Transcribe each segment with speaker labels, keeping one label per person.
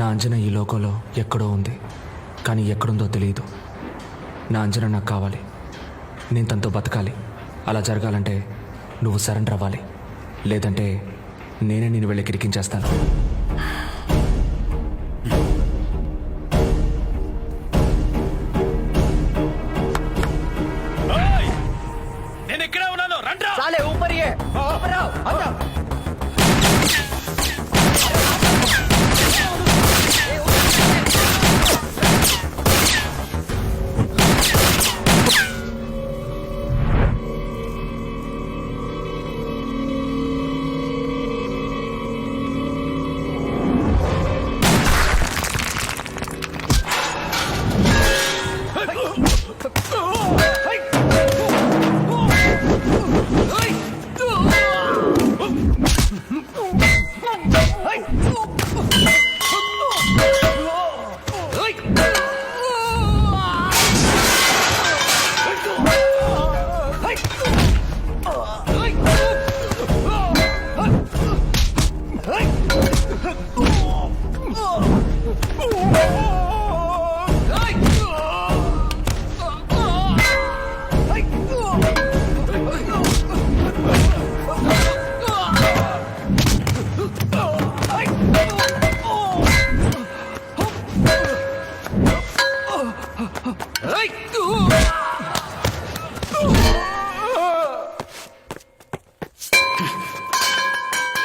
Speaker 1: నా అంజన ఈ లోకంలో ఎక్కడో ఉంది కానీ ఎక్కడుందో తెలియదు నా అంజన నాకు కావాలి. నేను తనతో బతకాలి. అలా జరగాలంటే నువ్వు సరెండర్ అవ్వాలి. లేదంటే నేనే నేను వెళ్ళి కిరికించేస్తాను.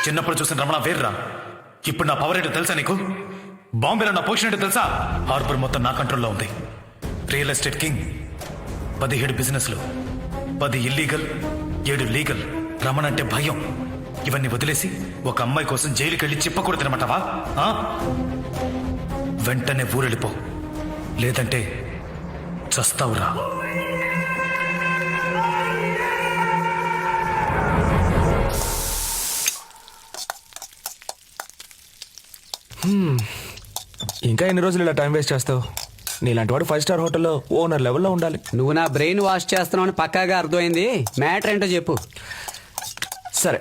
Speaker 2: చిన్నప్పుడు చూసిన రమణ వేర్రా? ఇప్పుడు నా పవర్ ఏంటో తెలుసా నీకు? బాంబేలో నా పొజిషన్ ఏంటో తెలుసా? హార్బర్ మొత్తం నా కంట్రోల్లో ఉంది. రియల్ ఎస్టేట్ కింగ్ పదిహేడు బిజినెస్లు పది ఇల్లీగల్ ఏడు లీగల్ రమణ అంటే భయం. ఇవన్నీ వదిలేసి ఒక అమ్మాయి కోసం జైలుకి వెళ్ళి చెప్పకూడదనమాటవా ఆ? వెంటనే ఊరెళ్ళిపో. లేదంటే చస్తావురా.
Speaker 1: ఇంకా ఎన్ని రోజులు ఇలా టైం వేస్ట్ చేస్తావు? నీలాంటి వాడు ఫైవ్ స్టార్ హోటల్లో ఓనర్ లెవెల్లో ఉండాలి.
Speaker 3: నువ్వు నా బ్రెయిన్ వాష్ చేస్తున్నావు అని పక్కాగా అర్థమైంది. మ్యాటర్ ఏంటో చెప్పు.
Speaker 1: సరే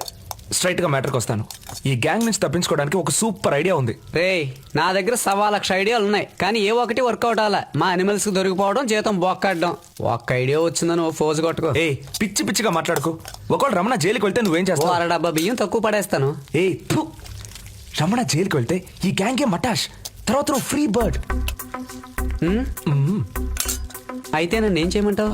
Speaker 1: స్ట్రైట్గా మ్యాటర్కి వస్తాను. ఈ గ్యాంగ్ నుంచి తప్పించుకోవడానికి ఒక సూపర్ ఐడియా ఉంది.
Speaker 3: రేయ్ నా దగ్గర సవా లక్ష ఐడియాలు ఉన్నాయి. కానీ ఏ ఒక్కటి వర్కౌట్ అవ్వాల? మా అనిమల్స్కి దొరికిపోవడం జీతం బొక్కడ్డం. ఒక్క ఐడియా వచ్చిందని ఓ ఫోజు కొట్టుకో.
Speaker 1: ఏ పిచ్చి పిచ్చిగా మాట్లాడుకో. ఒకవేళ రమణ జైలుకి వెళ్తే నువ్వేం చేస్తావు?
Speaker 3: అర డబ్బా బియ్యం తక్కువ పడేస్తాను.
Speaker 1: ఏ. రమణ జైలుకి వెళ్తే ఈ గ్యాంగే మటాష్? తర్వాత నువ్వు ఫ్రీ బర్డ్.
Speaker 3: అయితే నన్ను ఏం చేయమంటావు?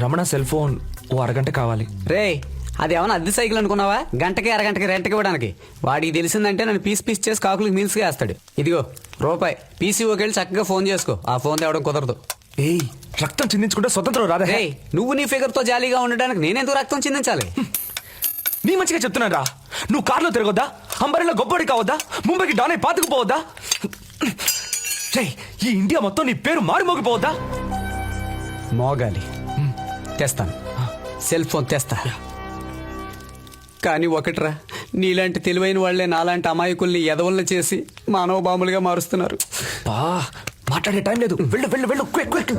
Speaker 1: రమణ సెల్ ఫోన్ ఓ అరగంట కావాలి.
Speaker 3: రేయ్ అది ఏమన్నా అద్దె సైకిల్ అనుకున్నావా? గంటకి అరగంటకి రెంట్కి ఇవ్వడానికి. వాడికి తెలిసిందంటే నన్ను పీస్ పీస్ చేసి కాకులకి మీల్స్ వేస్తాడు. ఇదిగో రూపాయి. పీసీఓకి వెళ్ళి చక్కగా ఫోన్ చేసుకో. ఆ ఫోన్ తేవడం కుదరదు.
Speaker 1: ఏయ్ రక్తం చిందించుకుంటే స్వతంత్రం రాదా.
Speaker 3: నువ్వు నీ ఫిగర్తో జాలీగా ఉండడానికి నేనెందుకు రక్తం చిందించాలి?
Speaker 1: నీ మంచిగా చెప్తున్నాను రా. నువ్వు కార్లో తిరగొద్దా? అంబరిలో గొప్పడి కావద్దా? ముంబైకి డాన్ అయి పాతుకుపోవద్దా ఈ ఇండియా మొత్తం నీ పేరు మారుమోగిపోవద్దా
Speaker 3: మోగాలి. తెస్తాను. సెల్ ఫోన్ తెస్తా. కానీ ఒకట్రా నీలాంటి తెలివైన వాళ్ళే నాలాంటి అమాయకుల్ని ఎదవల్ని చేసి మానవ బాంబులుగా మారుస్తున్నారు.
Speaker 1: బా మాట్లాడే టైం లేదు. వెళ్ళు వెళ్ళు వెళ్ళు క్విక్ క్విక్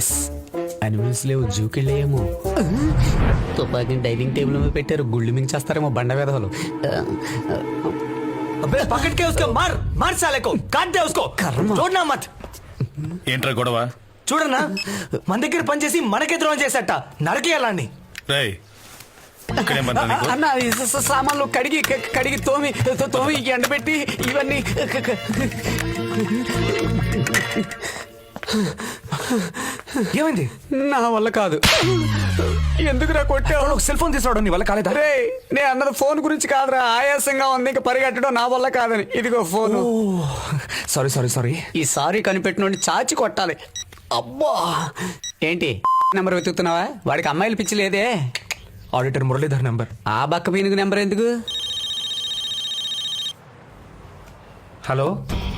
Speaker 3: ఎస్ అనిమల్స్ లేవు జూకెళ్ళేమో తుపాకీ డైనింగ్ టేబుల్ మీద పెట్టారు గుళ్ళు మించేస్తారేమో బండ వేదవలు
Speaker 1: अबे पकड़ के उसको मार मार साले को काट दे उसको చూడనా మత్
Speaker 2: ఏంట్రా గొడవ
Speaker 1: చూడన్నా మన దగ్గర పనిచేసి మనకే ద్రోహం చేసేట నరకేయాలని
Speaker 2: రేయ్ ఇక్కడేం పని నీకు
Speaker 3: అన్న ఈ స- స- సామాన్లు కడిగి క- కడిగి తోమి తో- తోమి ఎండబెట్టి ఇవన్నీ క- క-
Speaker 1: ఏమైంది?
Speaker 3: నా వల్ల కాదు. ఎందుకురా కొట్టావు?
Speaker 1: ఒక సెల్ ఫోన్ తీసుకురావడం నీ వల్ల కాలేదా?
Speaker 3: రే నేను అన్నది ఫోన్ గురించి కాదురా. ఆయాసంగా ఉంది ఇంకా పరిగెట్టడం నా వల్ల కాదని. ఇదిగో ఫోన్
Speaker 1: సారీ సారీ సారీ
Speaker 3: ఈ సారీ కనిపెట్టినోడిని చాచి కొట్టాలి. అబ్బా! ఏంటి? నెంబర్ వెతుకుతున్నావా? వాడికి అమ్మాయిలు పిచ్చి లేదే?
Speaker 1: Auditor Muralidhar number.
Speaker 3: ఆ బక్క పీనుగు నెంబర్ ఎందుకు?
Speaker 1: హలో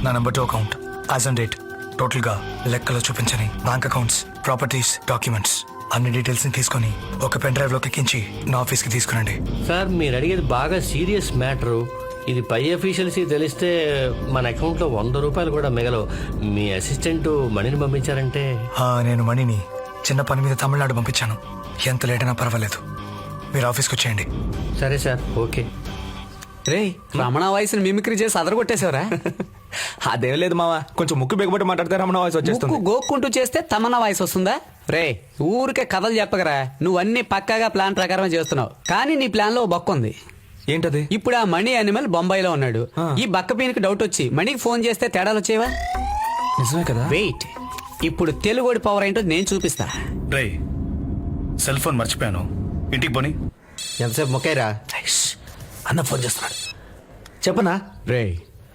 Speaker 4: నా number two account as and date టోటల్గా లెక్కలో చూపించని బ్యాంక్ అకౌంట్స్ ప్రాపర్టీస్ డాక్యుమెంట్స్. అన్ని డీటెయిల్స్ని తీసుకొని ఒక పెన్ డ్రైవ్లోకి ఎక్కించి నా ఆఫీస్కి తీసుకురండి.
Speaker 5: సార్ మీరు అడిగేది బాగా సీరియస్ మ్యాటరు. ఇది పై అఫీషియల్స్ తెలిస్తే మన అకౌంట్లో వంద రూపాయలు కూడా మిగలవు. మీ అసిస్టెంట్ మనీని పంపించారంటే?
Speaker 4: ఆ, నేను మణిని చిన్న పని మీద తమిళనాడు పంపించాను. ఎంత లేట్ అయినా పర్వాలేదు. మీరు ఆఫీస్కి వచ్చేయండి.
Speaker 5: సరే సార్ ఓకే.
Speaker 3: రే రమణ వాయిస్ మిమిక్రీ చేసి అదరగొట్టేశావరా?
Speaker 1: అదేం లేదు మావా. కొంచెం ముక్కు బిగబట్టి మాట్లాడితే రమణ వాయిస్
Speaker 3: ముక్కు
Speaker 1: వచ్చేస్తుంది
Speaker 3: గోక్కుంటూ చేస్తే తమన్నా వాయిస్ వస్తుందా? రే ఊరికే కథలు చెప్పగరా నువ్వు అన్ని పక్కాగా ప్లాన్ ప్రకారమే చేస్తున్నావు. కానీ నీ ప్లాన్లో బొక్క ఉంది.
Speaker 1: ఏంటది?
Speaker 3: ఇప్పుడు ఆ మణి అనిమల్ బొంబాయిలో ఉన్నాడు. ఈ బక్క పీనికి డౌట్ వచ్చి మణికి ఫోన్ చేస్తే తేడాలు వచ్చేవా?
Speaker 1: నిజమే కదా.
Speaker 3: వెయిట్ ఇప్పుడు తెలుగుడి పవర్ ఏంటో నేను చూపిస్తా.
Speaker 2: రేయ్ సెల్ ఫోన్ మర్చిపోయాను. ఇంటికి పోని.
Speaker 5: ఎంతసేపు మొక్కైరా
Speaker 1: అన్న ఫోన్ చేస్తున్నాడు. చెప్పనా?
Speaker 3: రే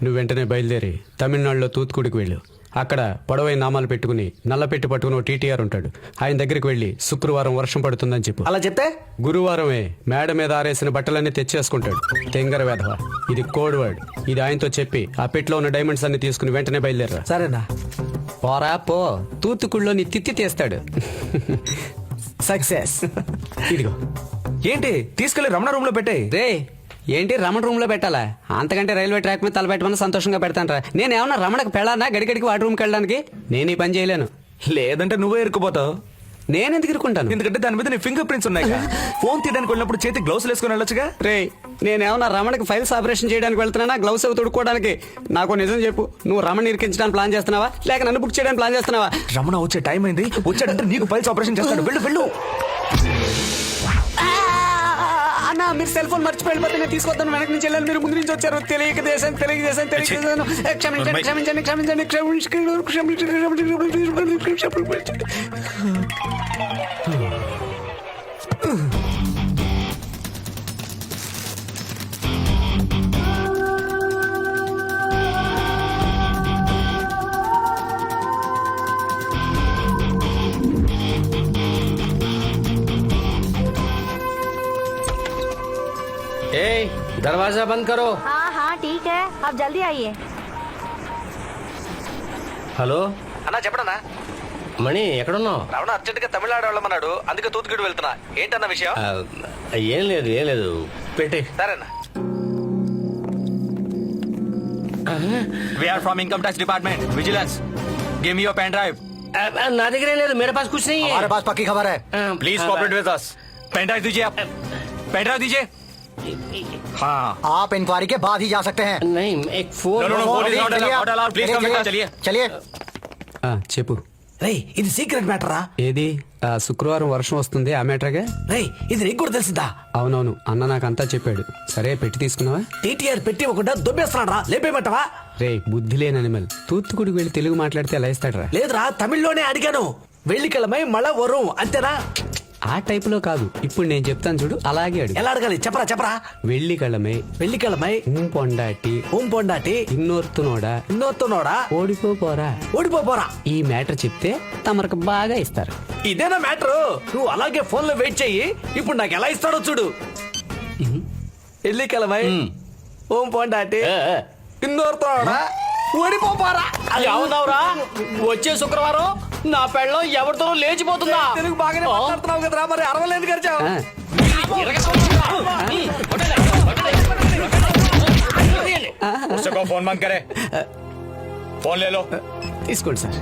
Speaker 3: నువ్వు వెంటనే బయలుదేరి తమిళనాడులో తూత్తుకుడికి వెళ్ళు. అక్కడ పొడవైన నామాలు పెట్టుకుని నల్ల పెట్టి పట్టుకుని టీటీఆర్ ఉంటాడు. ఆయన దగ్గరికి వెళ్ళి శుక్రవారం వర్షం పడుతుందని చెప్పు.
Speaker 1: అలా చెప్తే?
Speaker 3: గురువారమే మేడ మీద ఆరేసిన బట్టలన్నీ తెచ్చేసుకుంటాడు. తెంగర వేధవ. ఇది కోడ్ వర్డ్. ఇది ఆయనతో చెప్పి ఆ పెట్లో ఉన్న డైమండ్స్ అన్ని తీసుకుని వెంటనే బయలుదేరా
Speaker 1: సరేనా?
Speaker 3: పోరా పో. తూత్తుకుళ్ళో నీ తిత్తి తీస్తాడు. సక్సెస్. ఇదిగో.
Speaker 1: ఏంటి? తీసుకెళ్ళి రమణ రూమ్లో పెట్టే
Speaker 3: రే ఏంటి రమణ రూమ్లో పెట్టాలా? అంతకంటే రైల్వే ట్రాక్ మీద తలపెట్టమని సంతోషంగా పెడతాను రా నేను ఏమన్నా రమణకు పెళ్ళానా గడిగడికి వాడి రూమ్కి వెళ్ళడానికి? నేను ఈ పని చేయలేను.
Speaker 1: లేదంటే నువ్వే ఇరుక్కుపోతావు.
Speaker 3: నేను ఎందుకు ఇరుకుంటాను
Speaker 1: ఎందుకంటే దాని మీద నీ ఫింగర్ ప్రింట్స్ ఉన్నాయి ఫోన్ తీయడానికి వెళ్ళినప్పుడు చేతి గ్లౌస్ వేసుకొని వెళ్ళొచ్చుగా?
Speaker 3: రే నేనేమన్నా రమణకి ఫైల్స్ ఆపరేషన్ చేయడానికి వెళ్తున్నానా? గ్లౌస్ అవి తొడుక్కోవడానికి? నాకు నిజం చెప్పు. నువ్వు రమణ ఇరికించడానికి ప్లాన్ చేస్తున్నావా? లేక నన్ను బుక్ చేయడానికి ప్లాన్ చేస్తున్నావా?
Speaker 1: రమణ వచ్చే టైం అయింది వచ్చాడంటే నీకు పైల్స్ ఆపరేషన్ చేస్తాడు. వెళ్ళు వెళ్ళు.
Speaker 3: మీరు సెల్ ఫోన్ మర్చిపోయి వెళ్ళిపోతే నేను తీసుకొద్దాను వెనక నుంచి వెళ్ళాను మీరు ముందు నుంచి వచ్చారు. తెలియక దేశం తెలియక దేశం తెలియక దేశం. ఏ, క్షమించండి క్షమించండి క్షమించండి క్షమించండి క్షమించండి క్షమించండి క్షమించండి.
Speaker 5: दरवाजा बंद करो।
Speaker 6: हाँ हाँ ठीक है। आप जल्दी आइए।
Speaker 5: హలో
Speaker 1: అన్నా చెప్పడనా
Speaker 5: మణి ఎక్కడున్నావు?
Speaker 1: రమణ అర్జెంట్గా తమిళనాడు వెళ్ళమన్నాడు అందుకే తూతుకుడు వెళ్తున్నా. ఏంటన్న విషయం?
Speaker 5: ఏం లేదు ఏం లేదు. పెట్టే.
Speaker 1: సరేనా. We are from income tax department vigilance give me your pen drive
Speaker 5: నా దగ్గర లేదు. మేరే పాస్ కుछ नहीं है
Speaker 4: హమారే పాస్ పక్కి
Speaker 5: ఖబర్
Speaker 1: high
Speaker 5: please
Speaker 1: cooperate with us. Pen drive दीजिए आप. पेन ड्राइव दीजिए. हाँ।
Speaker 7: आप इंक्वायरी के बाद ही जा सकते हैं।
Speaker 5: नहीं एक फोन
Speaker 7: चलिए। चलिए।
Speaker 3: చెప్పు
Speaker 8: రే ఇది సీక్రెట్ మ్యాటరా
Speaker 3: ఏది శుక్రవారం వర్షం వస్తుంది ఆ మ్యాటర్గా
Speaker 8: రే ఇది నీకు కూడా తెలుసుదా
Speaker 3: అవునవును అన్న నాకు అంతా చెప్పాడు. సరే పెట్టి తీసుకున్నావా?
Speaker 8: టీటీఆర్ పెట్టి ఒకటా దొబ్బేస్తున్నాడు రా లేపేమంటావా
Speaker 3: రే బుద్ధి లేని అనిమల్ తూత్తుకుడికి వెళ్ళి తెలుగు మాట్లాడితే ఎలా ఇస్తాడరా
Speaker 8: లేదురా తమిళ్ళోనే అడిగాను. వెళ్ళికెళ్ళమై మళ్ళా వరం అంతేనా?
Speaker 3: ఆ టైప్లో కాదు. ఇప్పుడు నేను చెప్తాను చూడు అలాగే అడుగు.
Speaker 8: ఎలా అడగాలి? చెప్పరా చెప్పరా?
Speaker 3: వెళ్ళికళమే
Speaker 8: వెళ్ళికలమై
Speaker 3: ఉం పొండాటి.
Speaker 8: ఓం పొండాటి.
Speaker 3: ఇన్నోర్తునోడా.
Speaker 8: నోతున్నాడా
Speaker 3: ఓడిపో పోరా
Speaker 8: ఓడిపోపోరా
Speaker 3: ఈ మ్యాటర్ చెప్తే తమరికి బాగా ఇస్తారు.
Speaker 8: ఇదేనా మ్యాటర్? నువ్వు అలాగే ఫోన్లో వెయిట్ చెయ్యి. ఇప్పుడు నాకు ఎలా ఇస్తాడో చూడు. వెళ్ళికలమై ఓం పొండాటి. ఇన్నోర్తునోడా? ఓడిపోపారా? అది
Speaker 5: అవునవురా వచ్చే శుక్రవారం నా పెళ్ళం ఎవరితో లేచిపోతుందా?
Speaker 8: తెలుగు బాగానే మాట్లాడుతున్నావు కదరా మరి అరవలేదు
Speaker 2: గరిచావు. Phone మంకరే phone లేలో.
Speaker 3: తీసుకోండి సార్.